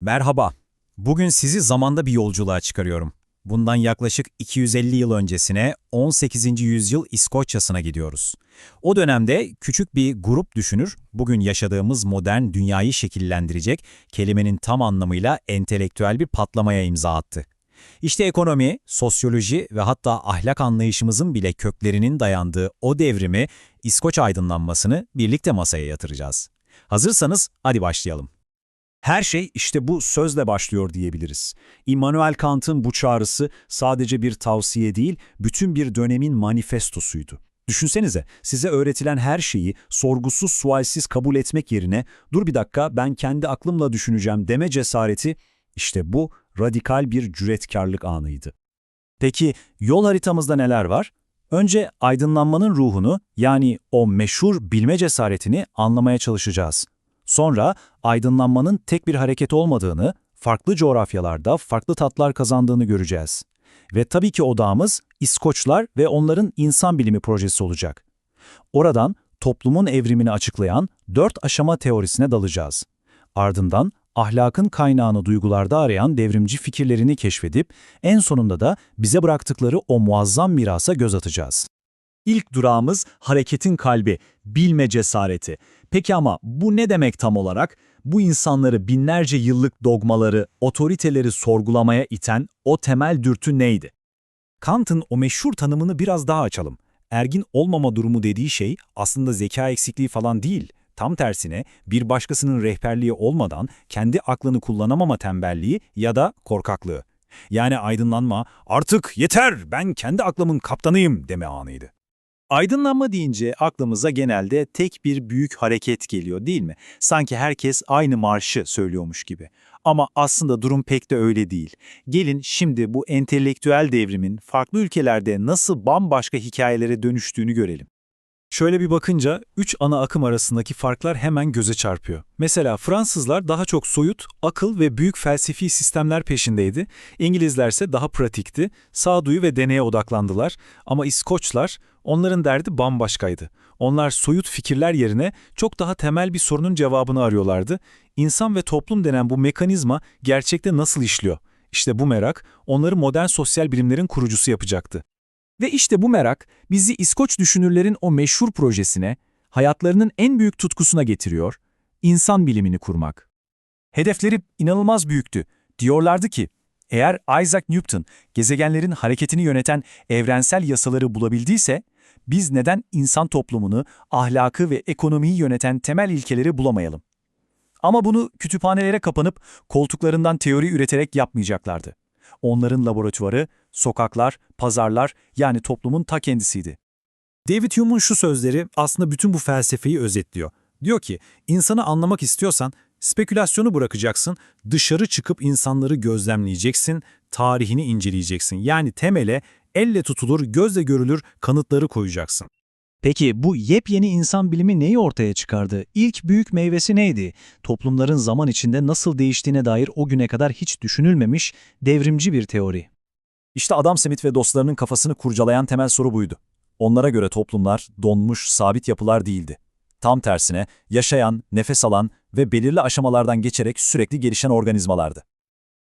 Merhaba. Bugün sizi zamanda bir yolculuğa çıkarıyorum. Bundan yaklaşık 250 yıl öncesine 18. yüzyıl İskoçya'sına gidiyoruz. O dönemde küçük bir grup düşünür, bugün yaşadığımız modern dünyayı şekillendirecek kelimenin tam anlamıyla entelektüel bir patlamaya imza attı. İşte ekonomi, sosyoloji ve hatta ahlak anlayışımızın bile köklerinin dayandığı o devrimi, İskoç aydınlanmasını birlikte masaya yatıracağız. Hazırsanız hadi başlayalım. Her şey işte bu sözle başlıyor diyebiliriz. Immanuel Kant'ın bu çağrısı sadece bir tavsiye değil, bütün bir dönemin manifestosuydu. Düşünsenize, size öğretilen her şeyi sorgusuz sualsiz kabul etmek yerine ''dur bir dakika ben kendi aklımla düşüneceğim'' deme cesareti, işte bu radikal bir cüretkarlık anıydı. Peki yol haritamızda neler var? Önce aydınlanmanın ruhunu yani o meşhur bilme cesaretini anlamaya çalışacağız. Sonra aydınlanmanın tek bir hareket olmadığını, farklı coğrafyalarda farklı tatlar kazandığını göreceğiz. Ve tabii ki odağımız İskoçlar ve onların insan bilimi projesi olacak. Oradan toplumun evrimini açıklayan dört aşama teorisine dalacağız. Ardından ahlakın kaynağını duygularda arayan devrimci fikirlerini keşfedip en sonunda da bize bıraktıkları o muazzam mirasa göz atacağız. İlk durağımız hareketin kalbi, bilme cesareti. Peki ama bu ne demek tam olarak? Bu insanları binlerce yıllık dogmaları, otoriteleri sorgulamaya iten o temel dürtü neydi? Kant'ın o meşhur tanımını biraz daha açalım. Ergin olmama durumu dediği şey aslında zeka eksikliği falan değil. Tam tersine bir başkasının rehberliği olmadan kendi aklını kullanamama tembelliği ya da korkaklığı. Yani aydınlanma, artık yeter ben kendi aklımın kaptanıyım deme anıydı. Aydınlanma deyince aklımıza genelde tek bir büyük hareket geliyor değil mi? Sanki herkes aynı marşı söylüyormuş gibi. Ama aslında durum pek de öyle değil. Gelin şimdi bu entelektüel devrimin farklı ülkelerde nasıl bambaşka hikayelere dönüştüğünü görelim. Şöyle bir bakınca üç ana akım arasındaki farklar hemen göze çarpıyor. Mesela Fransızlar daha çok soyut, akıl ve büyük felsefi sistemler peşindeydi. İngilizlerse daha pratikti, sağduyu ve deneye odaklandılar. Ama İskoçlar, onların derdi bambaşkaydı. Onlar soyut fikirler yerine çok daha temel bir sorunun cevabını arıyorlardı. İnsan ve toplum denen bu mekanizma gerçekte nasıl işliyor? İşte bu merak onları modern sosyal bilimlerin kurucusu yapacaktı. Ve işte bu merak bizi İskoç düşünürlerin o meşhur projesine, hayatlarının en büyük tutkusuna getiriyor, insan bilimini kurmak. Hedefleri inanılmaz büyüktü. Diyorlardı ki, eğer Isaac Newton gezegenlerin hareketini yöneten evrensel yasaları bulabildiyse, biz neden insan toplumunu, ahlakı ve ekonomiyi yöneten temel ilkeleri bulamayalım? Ama bunu kütüphanelere kapanıp koltuklarından teori üreterek yapmayacaklardı. Onların laboratuvarı, sokaklar, pazarlar yani toplumun ta kendisiydi. David Hume'un şu sözleri aslında bütün bu felsefeyi özetliyor. Diyor ki, insanı anlamak istiyorsan spekülasyonu bırakacaksın, dışarı çıkıp insanları gözlemleyeceksin, tarihini inceleyeceksin. Yani temele elle tutulur, gözle görülür kanıtları koyacaksın. Peki bu yepyeni insan bilimi neyi ortaya çıkardı? İlk büyük meyvesi neydi? Toplumların zaman içinde nasıl değiştiğine dair o güne kadar hiç düşünülmemiş devrimci bir teori. İşte Adam Smith ve dostlarının kafasını kurcalayan temel soru buydu. Onlara göre toplumlar donmuş, sabit yapılar değildi. Tam tersine yaşayan, nefes alan ve belirli aşamalardan geçerek sürekli gelişen organizmalardı.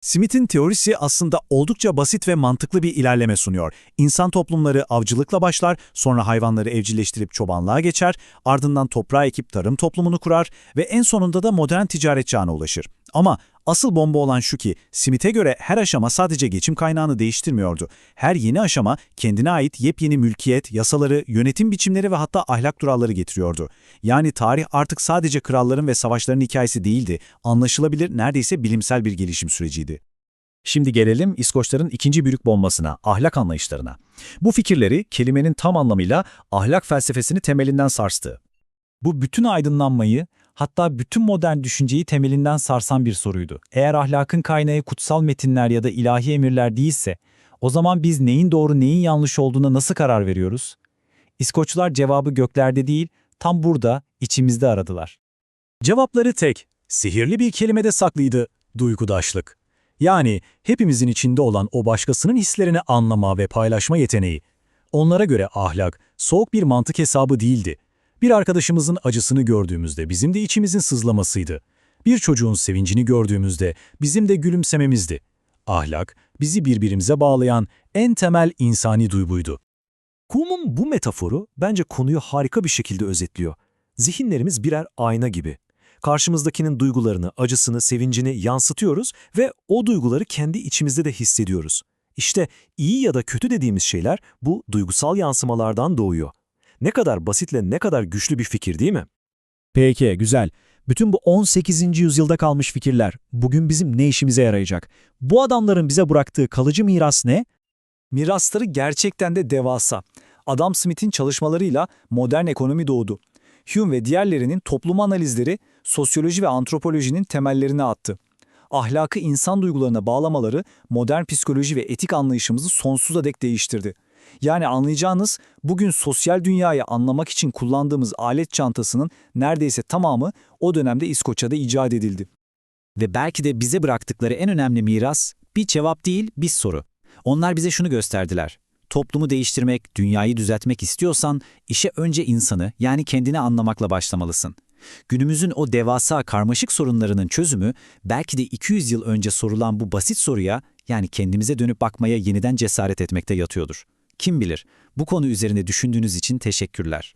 Smith'in teorisi aslında oldukça basit ve mantıklı bir ilerleme sunuyor. İnsan toplumları avcılıkla başlar, sonra hayvanları evcilleştirip çobanlığa geçer, ardından toprağa ekip tarım toplumunu kurar ve en sonunda da modern ticaret çağına ulaşır. Ama asıl bomba olan şu ki, Smith'e göre her aşama sadece geçim kaynağını değiştirmiyordu. Her yeni aşama kendine ait yepyeni mülkiyet, yasaları, yönetim biçimleri ve hatta ahlak duralları getiriyordu. Yani tarih artık sadece kralların ve savaşların hikayesi değildi, anlaşılabilir neredeyse bilimsel bir gelişim süreciydi. Şimdi gelelim İskoçların ikinci büyük bombasına, ahlak anlayışlarına. Bu fikirleri kelimenin tam anlamıyla ahlak felsefesini temelinden sarstı. Bu bütün aydınlanmayı, hatta bütün modern düşünceyi temelinden sarsan bir soruydu. Eğer ahlakın kaynağı kutsal metinler ya da ilahi emirler değilse, o zaman biz neyin doğru neyin yanlış olduğuna nasıl karar veriyoruz? İskoçlar cevabı göklerde değil, tam burada, içimizde aradılar. Cevapları tek, sihirli bir kelimede saklıydı, duygudaşlık. Yani hepimizin içinde olan o başkasının hislerini anlama ve paylaşma yeteneği. Onlara göre ahlak, soğuk bir mantık hesabı değildi. Bir arkadaşımızın acısını gördüğümüzde bizim de içimizin sızlamasıydı. Bir çocuğun sevincini gördüğümüzde bizim de gülümsememizdi. Ahlak, bizi birbirimize bağlayan en temel insani duyguydu. Kuhlman'ın bu metaforu bence konuyu harika bir şekilde özetliyor. Zihinlerimiz birer ayna gibi. Karşımızdakinin duygularını, acısını, sevincini yansıtıyoruz ve o duyguları kendi içimizde de hissediyoruz. İşte iyi ya da kötü dediğimiz şeyler bu duygusal yansımalardan doğuyor. Ne kadar basitle ne kadar güçlü bir fikir değil mi? Peki, güzel. Bütün bu 18. yüzyılda kalmış fikirler bugün bizim ne işimize yarayacak? Bu adamların bize bıraktığı kalıcı miras ne? Mirasları gerçekten de devasa. Adam Smith'in çalışmalarıyla modern ekonomi doğdu. Hume ve diğerlerinin toplum analizleri sosyoloji ve antropolojinin temellerini attı. Ahlakı insan duygularına bağlamaları modern psikoloji ve etik anlayışımızı sonsuza dek değiştirdi. Yani anlayacağınız bugün sosyal dünyayı anlamak için kullandığımız alet çantasının neredeyse tamamı o dönemde İskoçya'da icat edildi. Ve belki de bize bıraktıkları en önemli miras bir cevap değil, bir soru. Onlar bize şunu gösterdiler. Toplumu değiştirmek, dünyayı düzeltmek istiyorsan işe önce insanı yani kendini anlamakla başlamalısın. Günümüzün o devasa karmaşık sorunlarının çözümü belki de 200 yıl önce sorulan bu basit soruya yani kendimize dönüp bakmaya yeniden cesaret etmekte yatıyordur. Kim bilir? Bu konu üzerine düşündüğünüz için teşekkürler.